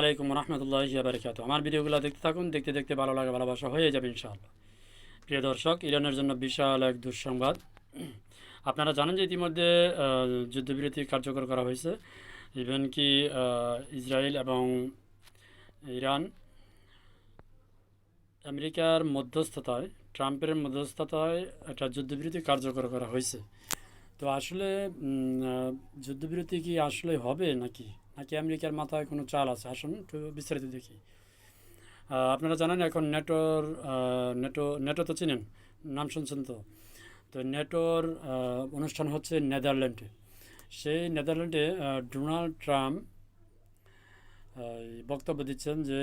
আলাইকুম রহমতুল্লাহ বারকাত আমার ভিডিওগুলো দেখতে থাকুন, দেখতে দেখতে ভালো লাগে, ভালোবাসা হয়ে যাবে ইনশাআল্লাহ। প্রিয় দর্শক, ইরানের জন্য বিশাল এক দুঃসংবাদ। আপনারা জানেন যে ইতিমধ্যে যুদ্ধবিরতি কার্যকর করা হয়েছে। ইভেন কি ইসরায়েল এবং ইরান আমেরিকার মধ্যস্থতায়, ট্রাম্পের মধ্যস্থতায় একটা যুদ্ধবিরতি কার্যকর করা হয়েছে। তো আসলে যুদ্ধবিরতি কি আসলে হবে নাকি? নাকি আমেরিকার মাথায় কোনো চাল আছে? আসুন একটু বিস্তারিত দেখি। আপনারা জানেন এখন নেটোর নেটো নেটো তো চিনেন? নাম শুনছেন তো? তো নেটোর অনুষ্ঠান হচ্ছে নেদারল্যান্ডে। সেই নেদারল্যান্ডে ডোনাল্ড ট্রাম্প বক্তব্য দিচ্ছেন যে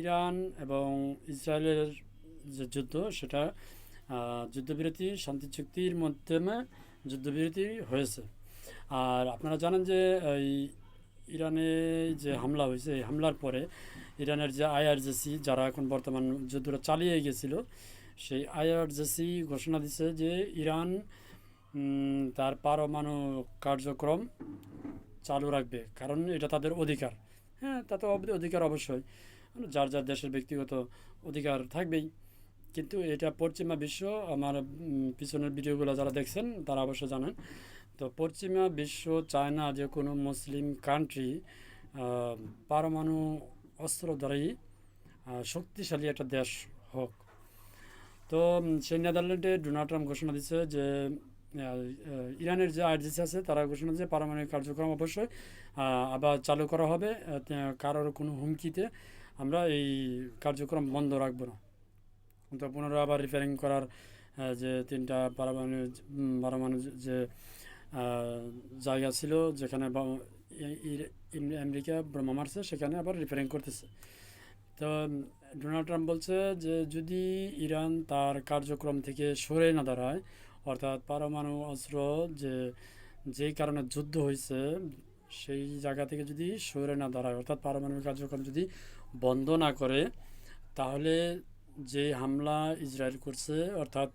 ইরান এবং ইসরায়েলের যে যুদ্ধ, সেটা যুদ্ধবিরতি, শান্তি চুক্তির মাধ্যমে যুদ্ধবিরতি হয়েছে। আর আপনারা জানেন যে এই ইরানে যে হামলা হয়েছে, এই হামলার পরে ইরানের যে আইআরজেসি যারা এখন বর্তমান যুদ্ধটা চালিয়ে গেছিল, সেই আইআরজেসি ঘোষণা দিছে যে ইরান তার পারমাণু কার্যক্রম চালু রাখবে। কারণ এটা তাদের অধিকার। হ্যাঁ তা তো অধিকার অবশ্যই। যার যার দেশের ব্যক্তিগত অধিকার থাকবেই। কিন্তু এটা পশ্চিমা বিশ্ব, আমার পিছনের ভিডিওগুলো যারা দেখছেন, তারা অবশ্য জানেন। তো পশ্চিমা বিশ্ব চায় না যে কোনো মুসলিম কান্ট্রি পারমাণু অস্ত্র দ্বারাই শক্তিশালী একটা দেশ হোক। তো সেই নেদারল্যান্ডে ডোনাল্ড ট্রাম্প ঘোষণা দিচ্ছে যে ইরানের যে আইডিসি আছে, তারা ঘোষণা দিচ্ছে পারমাণবিক কার্যক্রম অবশ্যই আবার চালু করা হবে। কারোর কোনো হুমকিতে আমরা এই কার্যক্রম বন্ধ রাখব না। তো পুনরায় আবার রিপেয়ারিং করার যে তিনটা পারমাণু পারমাণু যে জায়গা ছিল যেখানে আমেরিকা বোমা মারছে, সেখানে আবার রিপেয়ারিং করতেছে। তো ডোনাল্ড ট্রাম্প বলছে যে যদি ইরান তার কার্যক্রম থেকে সরে না দাঁড়ায়, অর্থাৎ পারমাণু অস্ত্র যে যেই কারণে যুদ্ধ হয়েছে, সেই জায়গা থেকে যদি সরে না দাঁড়ায়, অর্থাৎ পারমাণবিক কার্যক্রম যদি বন্ধ না করে, তাহলে যে হামলা ইসরায়েল করছে, অর্থাৎ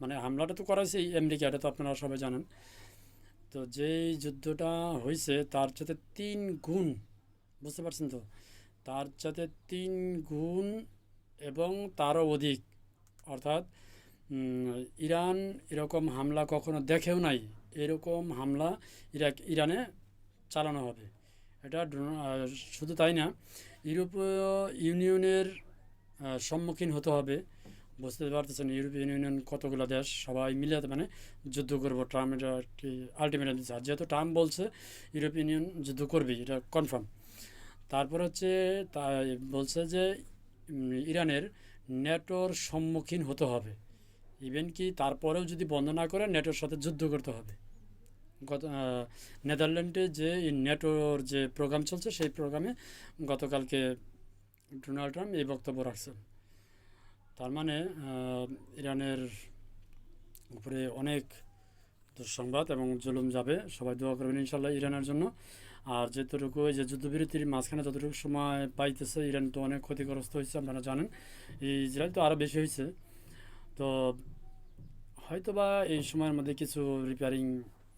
মানে হামলাটা তো করাইছে আমেরিকা, এটা তো আপনারা সবাই জানেন তো যেই যুদ্ধটা হয়েছে তার সাথে তিন গুণ, বুঝতে পারছেন তো? তার সাথে তিন গুণ এবং তারও অধিক। অর্থাৎ ইরান এরকম হামলা কখনো দেখেও নাই। এরকম হামলা ইরাক, ইরানে চালানো হবে। এটা শুধু তাই না, ইউরোপীয় ইউনিয়নের সম্মুখীন হতে হবে। বুঝতে পারতেছেন ইউরোপীয় ইউনিয়ন কতগুলো দেশ, সবাই মিলে মানে যুদ্ধ করব ট্রাম্প এটা আলটিমেটাম দিচ্ছে আর যেহেতু ট্রাম্প বলছে ইউরোপীয় ইউনিয়ন যুদ্ধ করবেই, এটা কনফার্ম তারপর হচ্ছে তা বলছে যে ইরানের নেটোর সম্মুখীন হতে হবে। ইভেন কি তারপরেও যদি বন্ধ না করে, নেটোর সাথে যুদ্ধ করতে হবে। গত নেদারল্যান্ডে যে নেটোর যে প্রোগ্রাম চলছে, সেই প্রোগ্রামে গতকালকে ডোনাল্ড ট্রাম্প এই বক্তব্য রাখছেন। তার মানে ইরানের উপরে অনেক দুঃসংবাদ এবং জুলুম যাবে। সবাই দোয়া করবেন ইনশাল্লাহ ইরানের জন্য। আর যেতটুকু যে যুদ্ধবিরতির মাঝখানে যতটুকু সময় পাইতেছে, ইরান তো অনেক ক্ষতিগ্রস্ত হয়েছে, আপনারা জানেন। ইসরায়েল তো আরও বেশি হয়েছে। তো হয়তোবা এই সময়ের মধ্যে কিছু রিপেয়ারিং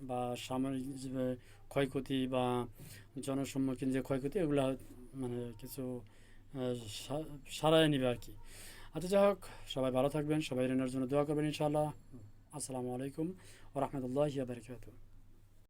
বা সামরিক যে ক্ষয়ক্ষতি বা জনসম্মুখীন যে ক্ষয়ক্ষতি, এগুলো মানে কিছু সারায় নিবে আর কি। আচ্ছা যাই হোক, সবাই ভালো থাকবেন, সবাই রেনার জন্য দোয়া করবেন, ইনশাআল্লাহ। আসসালামু আলাইকুম ও রহমতুল্লাহ বারকাতুহ।